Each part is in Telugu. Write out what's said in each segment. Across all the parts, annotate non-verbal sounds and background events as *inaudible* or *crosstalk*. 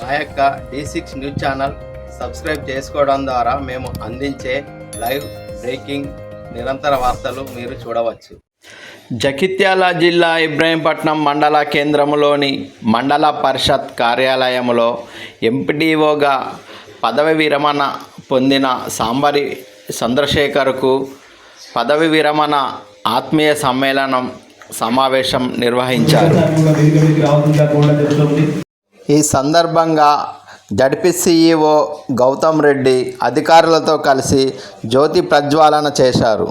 మా యొక్క D six news channel subscribe చేసుకోవడం ద్వారా మేము అందించే లైవ్ బ్రేకింగ్ నిరంతర వార్తలు మీరు చూడవచ్చు. జగిత్యాల జిల్లా ఇబ్రాహీంపట్నం మండల కేంద్రంలోని మండల పరిషత్ కార్యాలయంలో ఎంపీడీఓగా పదవి విరమణ పొందిన సాంబరి చంద్రశేఖర్కు పదవి విరమణ ఆత్మీయ సమ్మేళనం సమావేశం నిర్వహించారు. ఈ సందర్భంగా జడ్పీ సీఈఓ గౌతమ్ రెడ్డి అధికారులతో కలిసి జ్యోతి ప్రజ్వాలన చేశారు.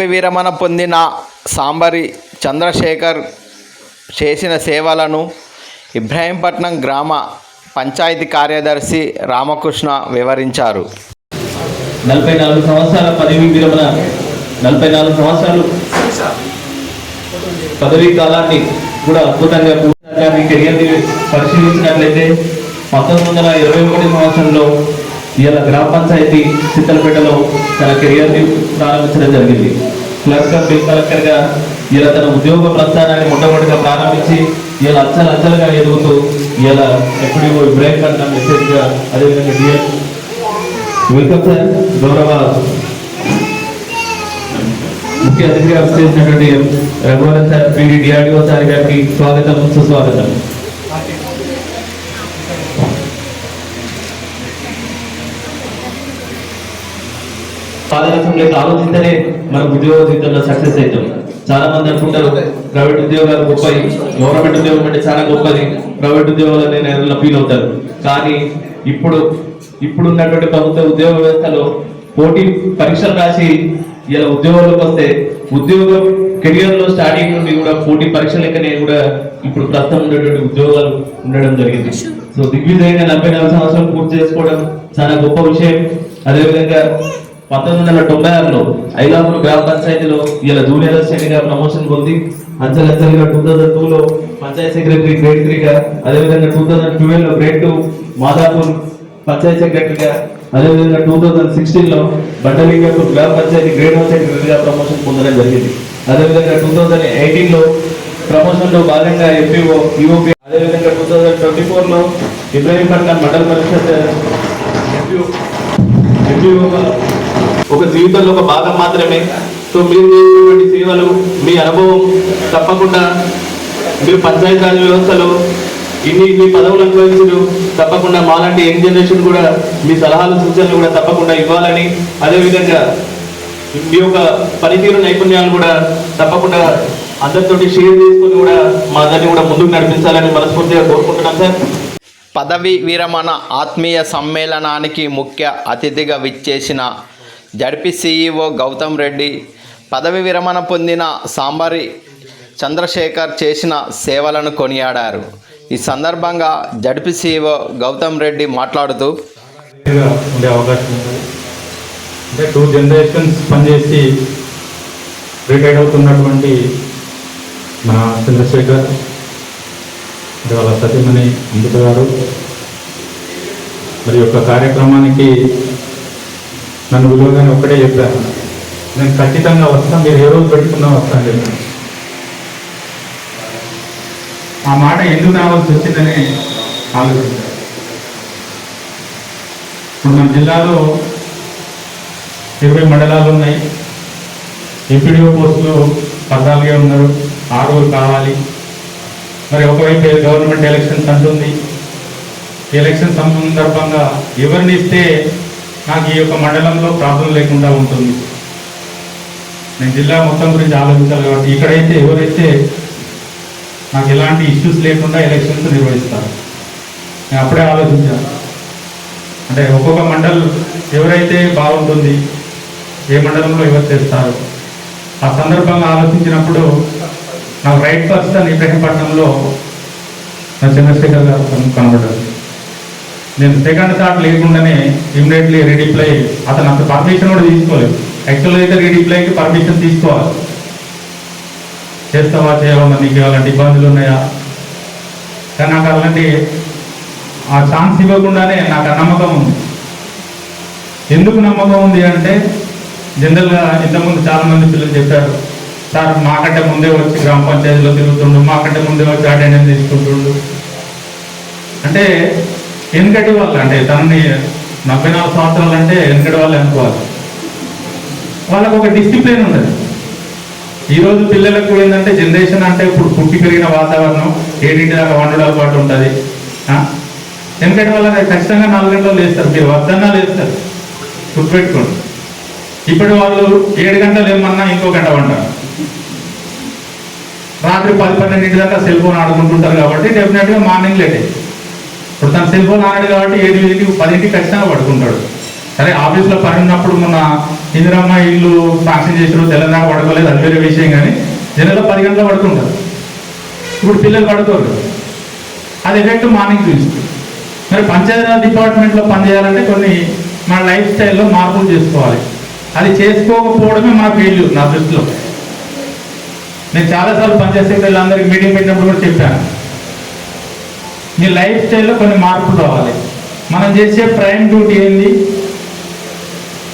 పదవి విరమణ పొందిన సాంబరి చంద్రశేఖర్ చేసిన సేవలను ఇబ్రాహీంపట్నం గ్రామ పంచాయతీ కార్యదర్శి రామకృష్ణ వివరించారు. నలభై నాలుగు సంవత్సరాల పదవి విరమణ నలభై నాలుగు సంవత్సరాలు పదవీ కాలాన్ని కూడా అద్భుతంగా పూర్తిగా మీ కెరియర్ని పరిశీలించినట్లయితే పంతొమ్మిది వందల ఇరవై ఒకటి సంవత్సరంలో ఇలా గ్రామ పంచాయతీ చిత్తలపేటలో తన కెరియర్ని ప్రారంభించడం జరిగింది. క్లర్క్గా బిల్ కలెక్టర్గా ఇలా తన ఉద్యోగ ప్రస్థానాన్ని మొట్టమొదటిగా ప్రారంభించి ఇలా అచ్చలు అచ్చలుగా ఎదుగుతూ ఇలా ఎప్పుడూ ఇబ్రాహీంపట్నం మెసేజ్గా అదేవిధంగా డిఎల్ వెల్కమ్ సార్ గౌరవ ముఖ్య అతిథిగా చేసినటువంటి Raghuvaran sir PD DRDO sir గారికి స్వాగతం సుస్వాగతం. పాదరసంలోకి ఆలోచిస్తేనే మన ఉద్యోగ జీవితంలో సక్సెస్ అవుతాం. చాలా మంది అనుకుంటారు ప్రైవేట్ ఉద్యోగాలు గొప్పవి. గవర్నమెంట్ ఉద్యోగం అంటే చాలా గొప్పది. ప్రైవేట్ ఉద్యోగాలు నేను ఫీల్ అవుతారు. కానీ ఇప్పుడు ఇప్పుడు ఉన్నటువంటి ప్రభుత్వ ఉద్యోగ వ్యవస్థలో పోటీ పరీక్షలు రాసి ఇలా ఉద్యోగంలోకి వస్తే ఉద్యోగం కెరియర్లో స్టార్టింగ్ నుండి కూడా పోటీ పరీక్షల లెక్కనే కూడా ఇప్పుడు ప్రస్తుతం ఉన్నటువంటి ఉద్యోగాలు ఉండడం జరిగింది. సో దిగ్విజయంగా నలభై నాలుగు సంవత్సరాలు పూర్తి చేసుకోవడం చాలా గొప్ప విషయం. అదేవిధంగా పంతొమ్మిది వందల తొంభై ఆరులో ఐలాపూర్ గ్రామ పంచాయతీలో ఇలా జూనియర్ అసిస్టెంట్ ప్రమోషన్ పొంది అంచెలంచెలుగా టూ థౌసండ్ టూలో పంచాయత్ పంచాయతీ సెక్రటరీ గ్రేడ్ త్రీగా అదేవిధంగా టూ థౌసండ్ ట్వెల్వ్లో గ్రేడ్ టూ మాదాపూర్ పంచాయతీ సెక్రటరీగా అదేవిధంగా టూ థౌసండ్ సిక్స్టీన్లో బండలింగపూర్ గ్రామ పంచాయతీ గ్రేడ్ వన్ సెక్రటరీగా ప్రమోషన్ పొందడం జరిగింది. అదేవిధంగా టూ థౌసండ్ ఎయిటీన్లో ప్రమోషన్లో భాగంగా ఎంపీఓ యూఓపీ అదేవిధంగా టూ థౌసండ్ ట్వంటీ ఫోర్లో ఇబ్రాహీంపట్నం మండల పరిషత్ ఎంపీఓ ఎంపీఓ జీవితంలో ఒక భాగం మాత్రమే. సో మీరు చేసినటువంటి సేవలు మీ అనుభవం తప్పకుండా మీరు పంచాయతీరాజ్ వ్యవస్థలో ఇన్ని ఇన్ని పదవులు అనుభవించారు. తప్పకుండా మాలాంటి యంగ్ జనరేషన్ కూడా మీ సలహాలు సూచనలు కూడా తప్పకుండా ఇవ్వాలని అదేవిధంగా మీ యొక్క పనితీరు నైపుణ్యాలు కూడా తప్పకుండా అందరితోటి షేర్ చేసుకుని కూడా మా అందరినీ కూడా ముందుకు నడిపించాలని మనస్ఫూర్తిగా కోరుకుంటున్నాం సార్. పదవి విరమణ ఆత్మీయ సమ్మేళనానికి ముఖ్య అతిథిగా విచ్చేసిన జడ్పీ సీఈఓ గౌతమ్ రెడ్డి పదవి విరమణ పొందిన సాంబరి చంద్రశేఖర్ చేసిన సేవలను కొనియాడారు. ఈ సందర్భంగా జడ్పీ సీఈఓ గౌతమ్ రెడ్డి మాట్లాడుతూ ఉండే అవకాశం అంటే టూ జనరేషన్స్ పనిచేసి రిటైర్డ్ అవుతున్నటువంటి మన చంద్రశేఖర్ వాళ్ళ సతీమణి అమృత గారు మరి యొక్క కార్యక్రమానికి నన్ను విలువగానే ఒక్కడే చెప్పాను నేను ఖచ్చితంగా వస్తాను మీరు ఏ రోజు పెట్టుకున్నా వస్తాను చెప్పాను ఆ మాట ఎందుకు రావాల్సి వచ్చిందని ఆలోచించాను ఇప్పుడు మన జిల్లాలో ఇరవై మండలాలు ఉన్నాయి. ఎంపీడీఓ పోస్టులు పద్నాలుగే ఉన్నారు. ఆరుగురు కావాలి. మరి ఒకవైపు గవర్నమెంట్ ఎలక్షన్స్ అంటుంది ఎలక్షన్ సందర్భంగా ఎవరిని ఇస్తే నాకు ఈ యొక్క మండలంలో ప్రాబ్లం లేకుండా ఉంటుంది. నేను జిల్లా మొత్తం గురించి ఆలోచించాలి కాబట్టి ఇక్కడైతే ఎవరైతే నాకు ఎలాంటి ఇష్యూస్ లేకుండా ఎలక్షన్స్ నిర్వహిస్తారు నేను అప్పుడే ఆలోచించాను. అంటే ఒక్కొక్క మండల్ ఎవరైతే బాగుంటుంది ఏ మండలంలో ఎవరు చేస్తారు ఆ సందర్భంగా ఆలోచించినప్పుడు నాకు రైట్ పర్సన్ ఇబ్రహీంపట్నంలో నా చంద్రశేఖర్ గారు కనబడ్డారు. నేను సెకండ్ థాట్ లేకుండానే ఇమ్మీడియట్లీ రీడిప్లై అతను అంత పర్మిషన్ కూడా తీసుకోలేదు. యాక్చువల్గా అయితే రీడిప్లైకి పర్మిషన్ తీసుకోవాలి. చేస్తావా చేయవా మరి నీకు అలాంటి ఇబ్బందులు ఉన్నాయా? కానీ నాకు అలాంటి ఆ ఛాన్స్ ఇవ్వకుండానే నాకు ఆ నమ్మకం ఉంది. ఎందుకు నమ్మకం ఉంది అంటే జనరల్గా ఇంతకుముందు చాలామంది పిల్లలు చెప్పారు సార్ మాకంటే ముందే వచ్చి గ్రామ పంచాయతీలో తిరుగుతుండు మాకంటే ముందే వచ్చి అటెండెన్స్ తీసుకుంటుండు. అంటే వెనుకటి వాళ్ళు అంటే దాన్ని నలభై నాలుగు సంవత్సరాలు అంటే వెనుకటి వాళ్ళు అనుకోవాలి. వాళ్ళకు ఒక డిసిప్లిన్ ఉండదు ఈరోజు పిల్లలకు ఏంటంటే జనరేషన్ అంటే ఇప్పుడు పుట్టి పెరిగిన వాతావరణం ఏడింటి దాకా వండడాల పాటు ఉంటుంది. వెనుకటి వాళ్ళకి ఖచ్చితంగా నాలుగు గంటలు లేస్తారు. మీరు వద్దన్నా లేస్తారు. గుర్తుపెట్టుకోండి. ఇప్పుడు వాళ్ళు ఏడు గంటలు ఏమన్నా ఇంకో గంట వంటారు రాత్రి పది పన్నెండింటి దాకా సెల్ ఫోన్ ఆడుకుంటుంటారు కాబట్టి డెఫినెట్గా మార్నింగ్ లేట్ ఇప్పుడు తన సెల్ ఫోన్ ఆడాడు కాబట్టి ఏడింటికి పదింటికి ఖచ్చితంగా పడుకుంటాడు. సరే ఆఫీస్లో పని ఉన్నప్పుడు మొన్న ఇందిరమ్మ ఇల్లు శాంక్షన్ చేసిన తెలంగాణ పడుకోలేదు అది వేరే విషయం కానీ జనరల్గా పది గంటలు పడుకుంటారు. ఇప్పుడు పిల్లలు పడుకోరు అది ఎఫెక్ట్ మార్నింగ్ చూస్తుంది మరి పంచాయతీరాజ్ డిపార్ట్మెంట్లో పనిచేయాలంటే కొన్ని మన లైఫ్ స్టైల్లో మార్పులు చేసుకోవాలి. అది చేసుకోకపోవడమే మా ఫెయిల్యూర్ నా దృష్టిలో. నేను చాలాసార్లు పంచాయతీ సెక్రటరీలందరికీ మీటింగ్ పెట్టినప్పుడు కూడా చెప్పాను. మీ లైఫ్ స్టైల్లో కొన్ని మార్పులు రావాలి. మనం చేసే ప్రైమ్ డ్యూటీ ఏంది?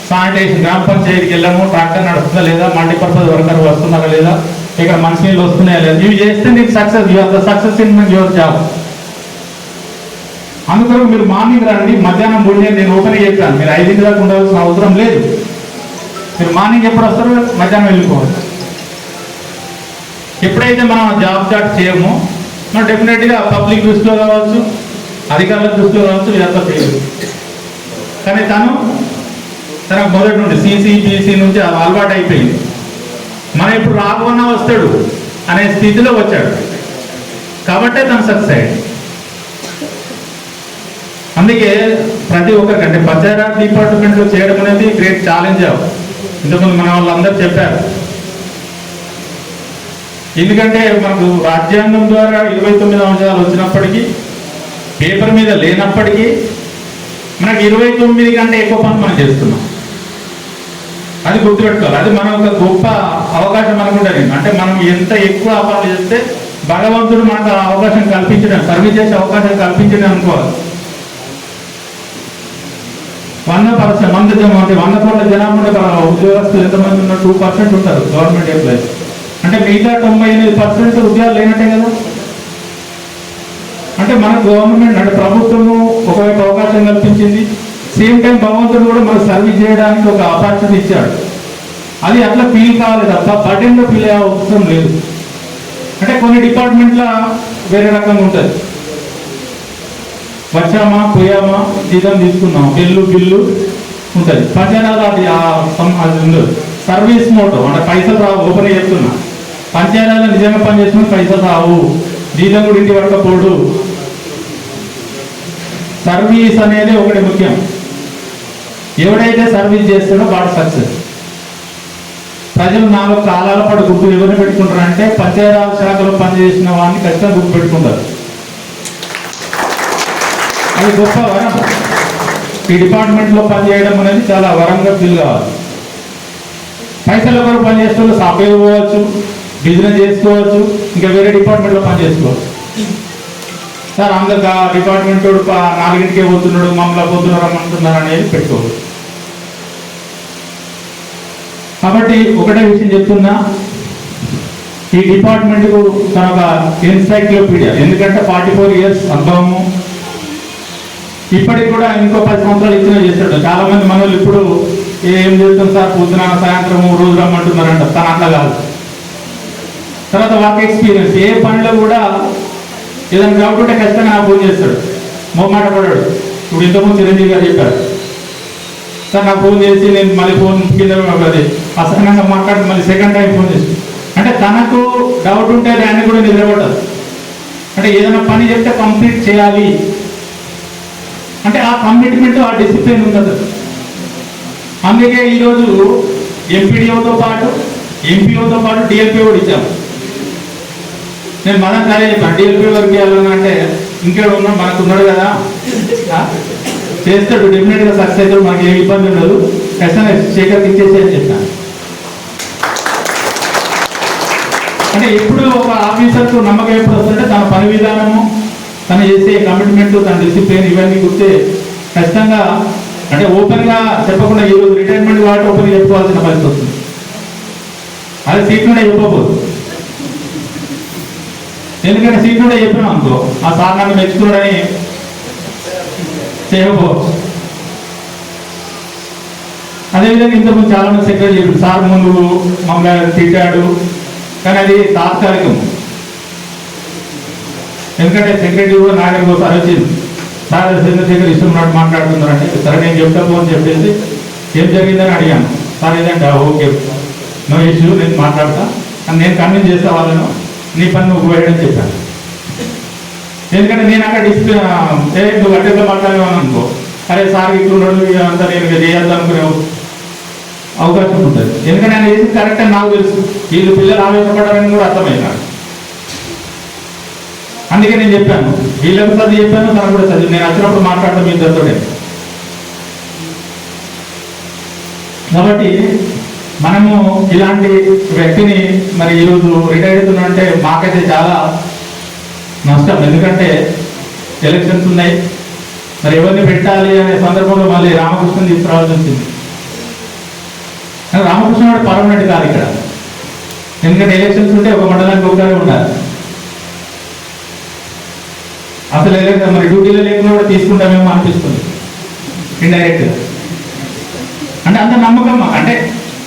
శానిటేషన్ గ్రామ పంచాయతీకి వెళ్ళాము ట్రాక్టర్ నడుస్తుందా లేదా? మల్టీపర్పస్ వర్కర్ వస్తున్నారా లేదా? ఇక్కడ మంచినీళ్ళు వస్తున్నాయా లేదా? ఇవి చేస్తే నీకు success your the success in your job అందుకని మీరు మార్నింగ్ రండి మధ్యాహ్నం మూడు నేను ఓపెన్ చేస్తాను. మీరు ఐదింటి దాకా ఉండాల్సిన అవసరం లేదు. మీరు మార్నింగ్ ఎప్పుడు వస్తారో మధ్యాహ్నం వెళ్ళిపోవచ్చు ఎప్పుడైతే మనం జాబ్ చాట్ చేయమో డెఫినెట్గా పబ్లిక్ దృష్టిలో కావచ్చు అధికారుల దృష్టిలో కావచ్చు ఇదంతా తెలియదు. కానీ తను తనకు మొదటి నుండి సిసి బీసీ నుంచి అలవాటు అయిపోయింది. మనం ఇప్పుడు రాకుండా వస్తాడు అనే స్థితిలో వచ్చాడు. కాబట్టే తను సక్సెస్ అయ్యాడు. అందుకే ప్రతి ఒక్కరికి అంటే పంచాయతీరాజ్ డిపార్ట్మెంట్లో చేయడం అనేది గ్రేట్ ఛాలెంజ్ ఇంతకుముందు మన వాళ్ళందరూ చెప్పారు ఎందుకంటే మనకు రాజ్యాంగం ద్వారా ఇరవై తొమ్మిది అంశాలు వచ్చినప్పటికీ పేపర్ మీద లేనప్పటికీ మనకి ఇరవై తొమ్మిది కంటే ఎక్కువ పని మనం చేస్తున్నాం. అది గుర్తుపెట్టుకోవాలి. అది మన ఒక గొప్ప అవకాశం అనుకుంటా అంటే మనం ఎంత ఎక్కువ పనులు చేస్తే భగవంతుడు మనకు ఆ అవకాశం కల్పించడం సర్వీస్ చేసే అవకాశం కల్పించడం అనుకోవాలి. వంద పర్సెంట్ వంద జనం అంటే వంద కోట్ల జనాభా ఉద్యోగస్తులు ఎంతమంది ఉన్నారు? టూ పర్సెంట్ ఉంటారు గవర్నమెంట్ ఎంప్లాయీస్. అంటే మిగతా తొంభై ఎనిమిది పర్సెంట్ ఉద్యోగాలు లేనట్టే కదా? అంటే మన గవర్నమెంట్ అంటే ప్రభుత్వము ఒకవైపు అవకాశం కల్పించింది. సేమ్ టైం భగవంతుడు కూడా మనకు సర్వీస్ చేయడానికి ఒక ఆపర్చునిటీ ఇచ్చాడు. అది అట్లా ఫీల్ కావాలి తప్ప బర్డెన్లో ఫీల్ అయ్యే అవసరం లేదు. అంటే కొన్ని డిపార్ట్మెంట్ల వేరే రకంగా ఉంటుంది. వచ్చామా పోయామా జీతం తీసుకున్నాం బిల్లు బిల్లు ఉంటుంది. పంచాయతీరాజ్ అది ఆ ఉండదు. సర్వీస్ మోటో అంటే పైసలు రావు ఓపెన్ చేస్తున్నా. పంచాయతీరాజ్లో నిజంగా పని చేసిన పైసలు రావు జీతం కూడా ఇంటి పడకపోడు సర్వీస్ అనేది ఒకటి ముఖ్యం. ఎవడైతే సర్వీస్ చేస్తాడో వాడు సక్సెస్. ప్రజలు నాలుగు కాలాల పాటు గుర్తు ఎవరిని పెట్టుకుంటారంటే పంచాయతీరాజ్ శాఖలో పనిచేసిన వాడిని ఖచ్చితంగా గుర్తు పెట్టుకుంటారు. అది గొప్ప వరం. ఈ డిపార్ట్మెంట్లో పనిచేయడం అనేది చాలా వరంగా ఫీల్ కావాలి. పైసలు ఎవరు పనిచేస్తున్నారో చేస్తే సాఫ్ట్వేర్ పోవచ్చు బిజినెస్ చేసుకోవచ్చు ఇంకా వేరే డిపార్ట్మెంట్లో పని చేసుకోవచ్చు. సార్ అందరు డిపార్ట్మెంట్ నాలుగింటికే పోతున్నాడు మమ్మల్ని పోతున్నారు రమ్మంటున్నారు అనేది పెట్టుకోవచ్చు. కాబట్టి ఒకటే విషయం చెప్తున్నా ఈ డిపార్ట్మెంట్కు తన ఒక ఎన్సైక్లోపీడియా ఎందుకంటే ఫార్టీ ఫోర్ ఇయర్స్ అనుభవము ఇప్పటికి కూడా ఇంకో పది సంవత్సరాలు ఇచ్చిన చేస్తాడు. చాలా మంది మనోళ్ళు ఇప్పుడు ఏం చేస్తాం సార్ పొద్దున సాయంత్రం రోజు రమ్మంటున్నారంట. తన అట్లా కాదు. తర్వాత వర్క్ ఎక్స్పీరియన్స్ ఏ పనిలో కూడా ఏదైనా డౌట్ ఉంటే ఖచ్చితంగా నాకు ఫోన్ చేస్తాడు. మొమ్మాట పడాడు ఇప్పుడు ఇంతకుముందు చిరంజీవి గారు చెప్పారు. సార్ నాకు ఫోన్ చేసి నేను మళ్ళీ ఫోన్ కింద అది అసహనంగా మాట్లాడి మళ్ళీ సెకండ్ టైం ఫోన్ చేసి. అంటే తనకు డౌట్ ఉంటే దాన్ని కూడా నిద్రపట్టదు. అంటే ఏదైనా పని చెప్తే కంప్లీట్ చేయాలి. అంటే ఆ కమిట్మెంట్ ఆ డిసిప్లిన్ ఉండదు అందుకే ఈరోజు ఎంపీడీఓతో పాటు ఎంపీఓతో పాటు డిఎల్పీ ఇచ్చాము. నేను మన కానీ చెప్పాను డిఎల్పీ వరకు ఇవ్వాలని అంటే ఇంకేడు ఉన్నా మనకు ఉన్నాడు కదా. చేస్తాడు. డెఫినెట్గా సక్సెస్ అవుతాడు మనకి ఏమి ఇబ్బంది ఉండదు. ఎస్ఎన్ఎస్ శేఖర్ ఇచ్చేసి అని చెప్పాను. అంటే ఎప్పుడు ఒక ఆఫీసర్కు నమ్మకం ఎప్పుడు వస్తుంటే తన పని విధానము తను చేసే కమిట్మెంట్ తన డిసిప్లిన్ ఇవన్నీ గుర్తే ఖచ్చితంగా అంటే ఓపెన్గా చెప్పకుండా ఈరోజు రిటైర్మెంట్ కాబట్టి ఓపెన్ చెప్పుకోవాల్సిన పరిస్థితి వస్తుంది. అది సీట్ నుండే ఎందుకంటే సీట్ నుండే చెప్పినాం అనుకో. ఆ సార్ నన్ను మెచ్చుకున్నాడని చేయబో అదేవిధంగా ఇంతకుముందు చాలా మంది సెక్రటరీ చెప్పారు సార్ ముందు మమ్మల్ని తిట్టాడు. కానీ అది తాత్కాలికం. ఎందుకంటే సెక్రటరీ కూడా నా దగ్గరకు ఒకసారి వచ్చింది సార్ చంద్రశేఖర్ ఇష్టం ఉన్నట్టు మాట్లాడుతున్నారంటే సరే నేను చెప్తాను అని చెప్పేసి ఏం జరిగిందని అడిగాను. సార్ ఏదంటే ఓకే. నో ఇష్యూ నేను మాట్లాడతా. అని నేను కన్విన్స్ చేస్తా వాళ్ళను. నీ పని నువ్వు వేయడం చెప్పాను. ఎందుకంటే నేను అక్కడ డిస్ప్లే ఏ నువ్వు అడ్డగా మాట్లాడేవాను అనుకో. అరే సార్ ఇట్లున్నాడు ఇక అంతా నేను చేయాలనుకునే అవకాశం ఉంటుంది. ఎందుకంటే ఆయన ఏది కరెక్ట్ అని నాకు తెలుసు. వీళ్ళు పిల్లలు ఆవేశపడారని కూడా అర్థమైంది. నాకు అందుకే నేను చెప్పాను. వీళ్ళకి చదివి చెప్పాను తనకు కూడా చదివి. నేను వచ్చినప్పుడు మాట్లాడటం మీ ఇద్దరితోనే కాబట్టి మనము ఇలాంటి వ్యక్తిని మరి ఈరోజు రిటైర్ అవుతున్నంటే మాకైతే చాలా నష్టం. ఎందుకంటే ఎలక్షన్స్ ఉన్నాయి. మరి ఎవరిని పెట్టాలి అనే సందర్భంలో మళ్ళీ రామకృష్ణని తీసుకురావాల్సి వచ్చింది. రామకృష్ణ వాడు పర్మనెంట్ కాదు ఇక్కడ. ఎందుకంటే ఎలక్షన్స్ ఉంటే ఒక మండలానికి ఒకసారి ఉండాలి. అసలు ఎలక్షన్ మరి డ్యూటీలో లేకుండా కూడా తీసుకుంటామేమో అనిపిస్తుంది. ఇండైరెక్ట్గా అంటే అంత నమ్మకం అంటే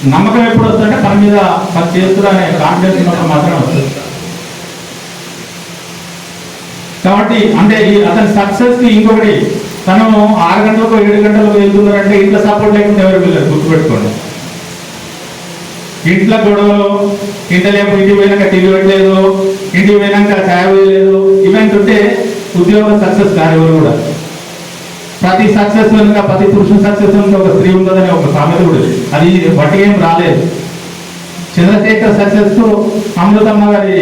నమ్మకం ఎప్పుడు వస్తుందంటే పని మీద పని చేస్తున్నా అనే కాన్ఫిడెన్స్ ఉన్నప్పుడు మాత్రమే వస్తుంది కాబట్టి అంటే ఈ అతని సక్సెస్కి ఇంకొకటి తను ఆరు గంటలకు ఏడు గంటలకు వెళ్తున్నారంటే ఇంట్లో సపోర్ట్ లేకుండా ఎవరు వెళ్ళారు గుర్తుపెట్టుకోండి. ఇంట్లో గొడవలు ఇంట్లో లేకపోతే ఇంటికి పోయినాక టీవీ పెట్టలేదు ఇంటికి పోయినాక ఛాయ్ వేయలేదు ఇవన్నీ ఉంటే ఉద్యోగం సక్సెస్ కాదు ఎవరు కూడా. ప్రతి సక్సెస్గా ప్రతి పురుషుడు సక్సెస్ఫుల్గా ఒక స్త్రీ ఉంటుందని ఒక సామెత కూడా ఉంది. అది బట్టి రాలేదు. చంద్రశేఖర్ సక్సెస్ అమృతమ్మ గారి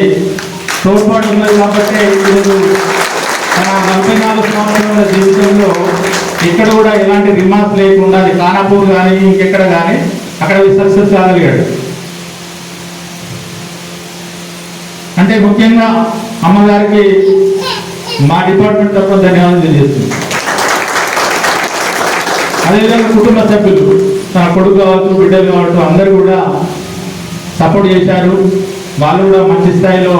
తోడ్పాటు ఉన్నది కాబట్టి ఈరోజు తన నలభై నాలుగు సంవత్సరాల జీవితంలో ఇక్కడ కూడా ఎలాంటి రిమార్క్స్ లేకుండా అది ఖానాపూర్ కానీ ఇంకెక్కడ కానీ అక్కడ సక్సెస్ కాగలిగాడు అంటే ముఖ్యంగా అమ్మగారికి మా డిపార్ట్మెంట్ తరఫున ధన్యవాదాలు తెలియజేస్తుంది అదేవిధంగా కుటుంబ సభ్యులు తన కొడుకు కావచ్చు బిడ్డలు కావచ్చు అందరూ కూడా సపోర్ట్ చేశారు. వాళ్ళు కూడా మంచి స్థాయిలో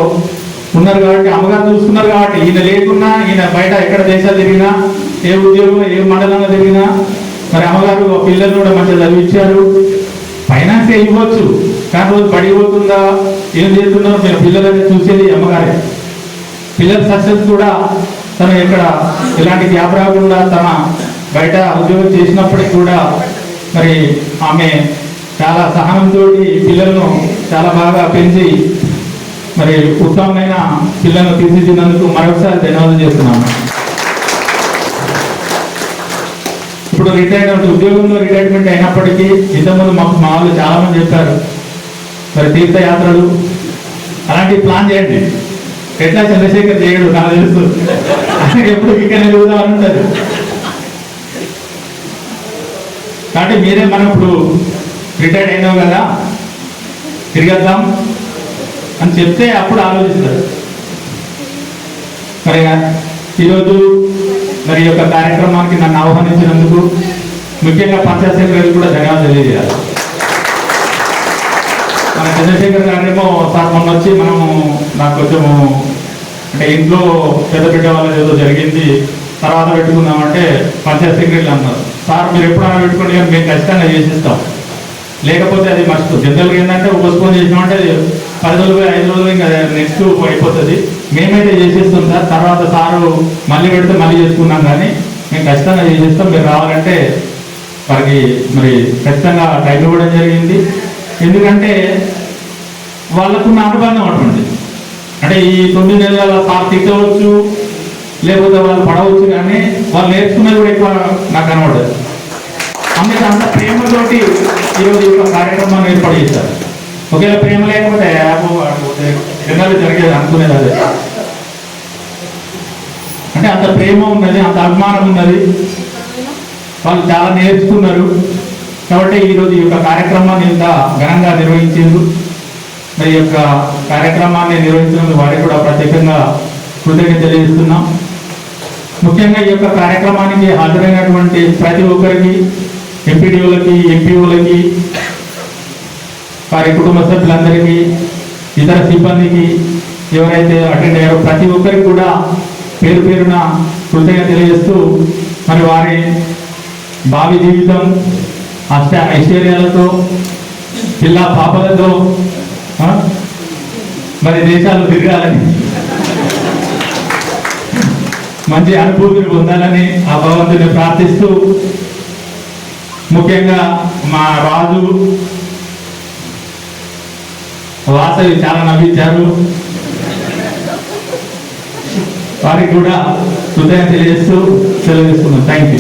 ఉన్నారు కాబట్టి అమ్మగారు చూసుకున్నారు కాబట్టి ఈయన లేకున్నా ఈయన బయట ఎక్కడ దేశాలు తిరిగినా ఏ ఉద్యోగం ఏ మండలంలో తిరిగినా మరి అమ్మగారు పిల్లలు కూడా మంచిగా చదివించారు. ఫైనాన్స్ ఇవ్వచ్చు కానీ రోజు పడిపోతుందా ఏం చేస్తున్నారో మీరు పిల్లలని చూసేది అమ్మగారే. పిల్లల సక్సెస్ కూడా తను ఇక్కడ ఎలాంటి గ్యాప్ రాకుండా తన బయట ఉద్యోగం చేసినప్పటికీ కూడా మరి ఆమె చాలా సహనంతో పిల్లలను చాలా బాగా పెంచి మరి ఉత్తమమైన పిల్లలను తీర్చిదిద్దినందుకు మరొకసారి ధన్యవాదాలు చేస్తున్నాను. ఇప్పుడు రిటైర్డ్ ఉద్యోగంలో రిటైర్మెంట్ అయినప్పటికీ ఇంతకుముందు మాకు మా వాళ్ళు చాలా మంది చెప్పారు మరి తీర్థయాత్రలు అలాంటివి ప్లాన్ చేయండి. ఎట్లా చంద్రశేఖర్ చేయడు నాకు తెలుసు. *laughs* ఎప్పుడు ఇక్కడ నిలుగుదామని ఉంటుంది. కాబట్టి మీరే మనం ఇప్పుడు రిటైర్డ్ అయినావు కదా తిరిగేద్దాం అని చెప్తే అప్పుడు ఆలోచిస్తారు. మరి ఈరోజు మరి యొక్క కార్యక్రమానికి నన్ను ఆహ్వానించినందుకు ముఖ్యంగా పంచాయత్ సెక్రటరీ కూడా ధన్యవాదాలు తెలియజేయాలి. మన చంద్రశేఖర్ గారేమో సార్ మొన్న వచ్చి మనము నాకు కొంచెము అంటే ఇంట్లో పెద్ద బిడ్డ వాళ్ళది ఏదో జరిగింది తర్వాత పెట్టుకుందామంటే పంచాయత్ సెక్రటరీలు అన్నారు. సార్ మీరు ఎప్పుడైనా పెట్టుకోండి కానీ మేము ఖచ్చితంగా చేసిస్తాం. లేకపోతే అది మస్తు. జనరల్గా ఏంటంటే పోస్ట్పోన్ చేసినామంటే అది పది రోజులు పోయి ఐదు రోజులు ఇంకా నెక్స్ట్ అయిపోతుంది. మేమైతే చేసేస్తాం సార్. తర్వాత సారు మళ్ళీ పెడితే మళ్ళీ చేసుకున్నాం కానీ మేము ఖచ్చితంగా చేసేస్తాం. మీరు రావాలంటే వారికి మరి ఖచ్చితంగా టైం ఇవ్వడం జరిగింది. ఎందుకంటే వాళ్ళకున్న అనుబంధం అటువంటి అంటే ఈ తొమ్మిది నెలల సార్ తిట్టవచ్చు లేకపోతే వాళ్ళు పడవచ్చు కానీ వాళ్ళు నేర్చుకున్నది కూడా ఎక్కువ నాకు కనబడదు. అందుకే అంత ప్రేమతోటి ఈరోజు యొక్క కార్యక్రమాన్ని ఏర్పాటు చేశారు. ఒకవేళ ప్రేమ లేకపోతే యాభో జనాలు జరిగేది అనుకునేది అదే. అంటే అంత ప్రేమ ఉన్నది అంత అభిమానం ఉన్నది. వాళ్ళు చాలా నేర్చుకున్నారు. కాబట్టి ఈరోజు ఈ యొక్క కార్యక్రమాన్ని ఇంత ఘనంగా నిర్వహించారు మరి ఈ యొక్క కార్యక్రమాన్ని నిర్వహించినందుకు వారికి కూడా ప్రత్యేకంగా కృతజ్ఞత తెలియజేస్తున్నాం ముఖ్యంగా ఈ యొక్క కార్యక్రమానికి హాజరైనటువంటి ప్రతి ఒక్కరికి ఎంపీడీఓలకి ఎంపీఓలకి వారి కుటుంబ సభ్యులందరికీ ఇతర సిబ్బందికి ఎవరైతే అటెండ్ అయ్యారో ప్రతి ఒక్కరికి కూడా పేరు పేరున కృతజ్ఞత తెలియజేస్తూ మరి వారి భావి జీవితం అష్ట ఐశ్వర్యాలతో పిల్ల పాపలతో మరి దేశాలు తిరగాలని మంచి అనుభూతిని పొందాలని ఆ భగవంతుని ప్రార్థిస్తూ ముఖ్యంగా మా రాజు వాసవి చాలా నవ్వించారు. వారికి కూడా హృదయం తెలియజేస్తూ సెలవు తీసుకున్నాం థ్యాంక్ యూ